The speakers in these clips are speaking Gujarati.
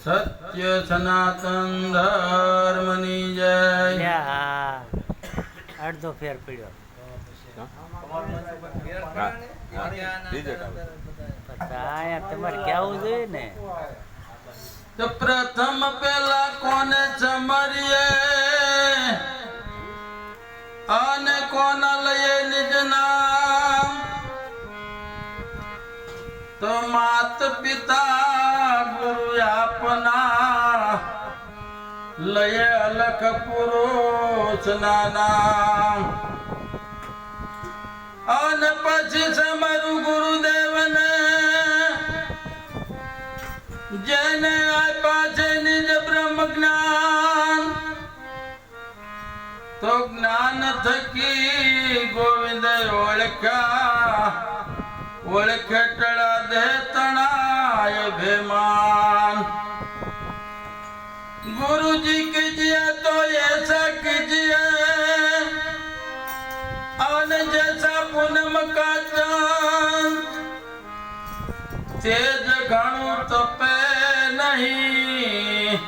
સત્ય સનાતન ધર્મની જય. અડધો ફેર પડ્યો. તમારે કહેવું જોઈએ ને? તો પ્રથમ પેલા કોને ચમરીએ અને કોના લઈએ નિજ નામ? તો માત પિતા આપના લયે અલખ પુરુષ નાના. અને પછી સમરું ગુરુદેવને જેને આપ્યા છે નિજ બ્રહ્મ જ્ઞાન. તો જ્ઞાન થકી ગોવિંદ ઓળખ્યા. ઓળખે ટળા દે તણાય गुरु जी कीजिए तो ऐसा कीजिए अन जैसा पूनम का चांद। तेज गणु तो पे नहीं।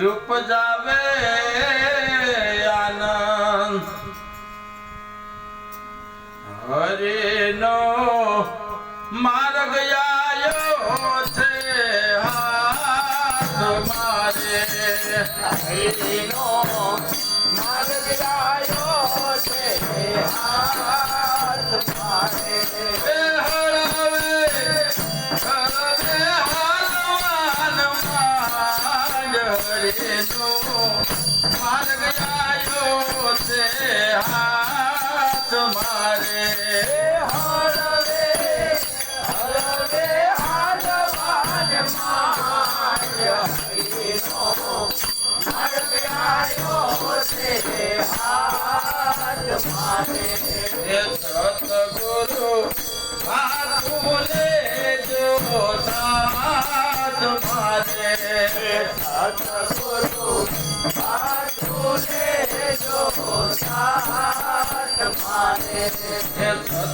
रूप जावे आनंद। हरे नो मार गया હરિનો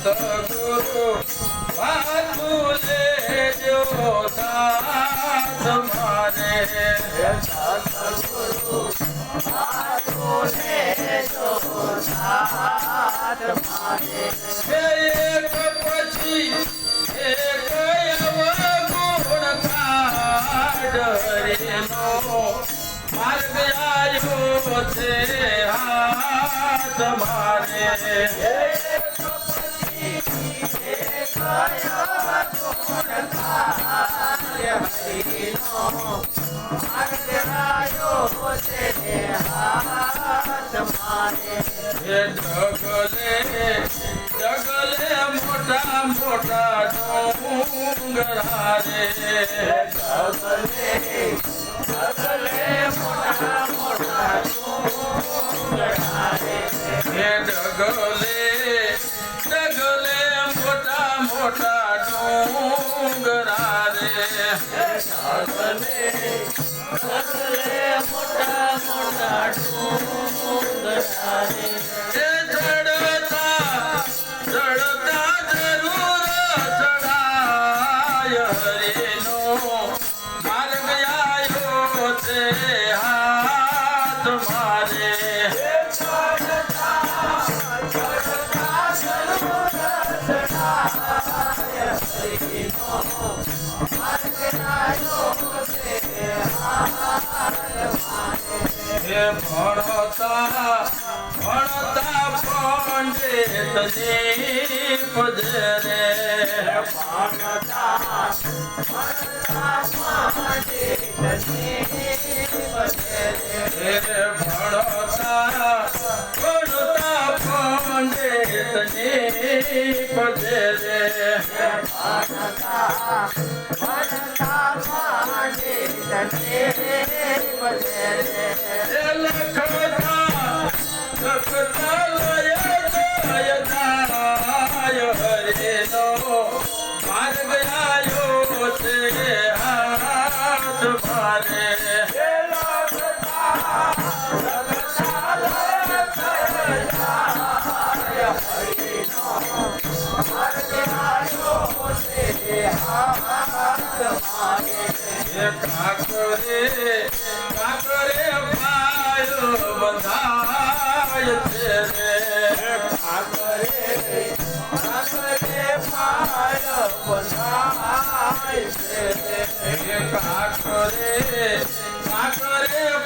સતગુરુ આવ્યો છે હાથ મારે. હે જગલે જગલે મોટા મોટા ડુંગરા રે જગલે હે હે ભણતા ભણતા ભણતા મારે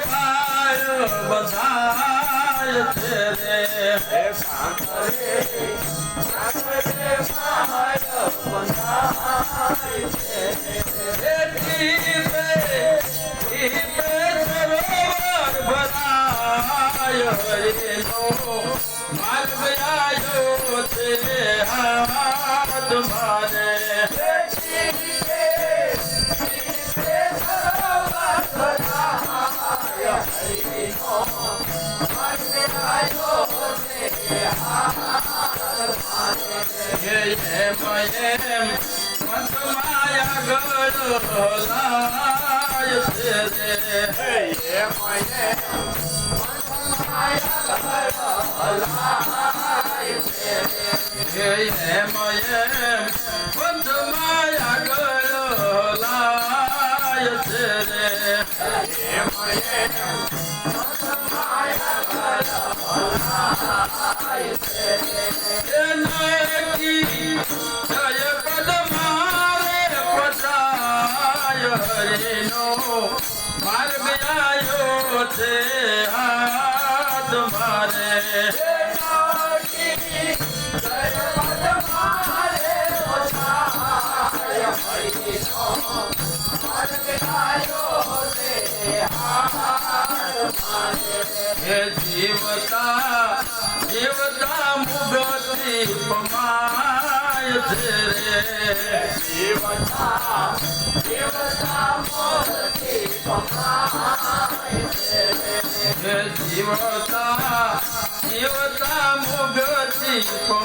પાયો બંધાય છે રે એ કાકરે કાકરે પાયો બંધાય છે રે ટીપે ટીપે સરોવર ભરાય હરિનો માર્ગ આવ્યો છે હાથ મારે. એમ મત માયા ગળો લાય છે રે એમ એમ એમ એમ મત માયા ગળો લાય છે રે એમ એમ એનાકી આવ્યો છે હાથ મારે. જીવતા જીવતા મુગતિ પમાય છે રે. જીવતા મુગતિ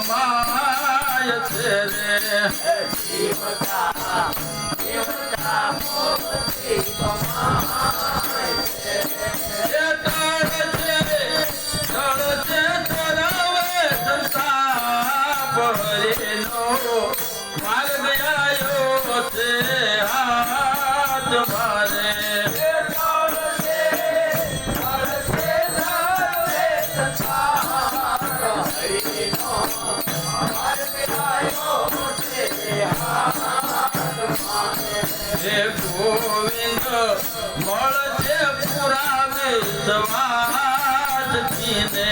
પુરાવે સમાજ જીને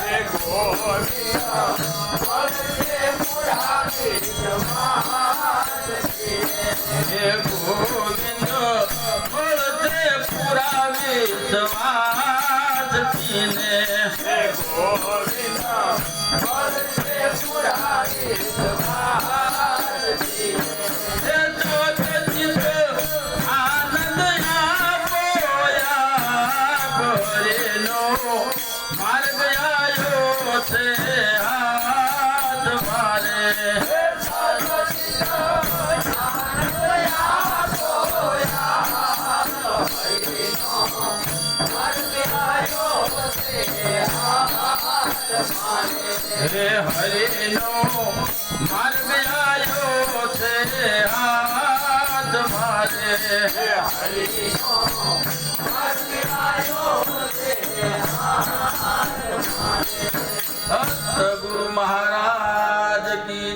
હે ગોવિંદ મળશે પુરાવે સમાજ હે ગોવિંદ મળશે હે હરિનો માર્ગ આવ્યો છે હાથ મારે હે માર્ગ આવ્યો છે હાથ મારે.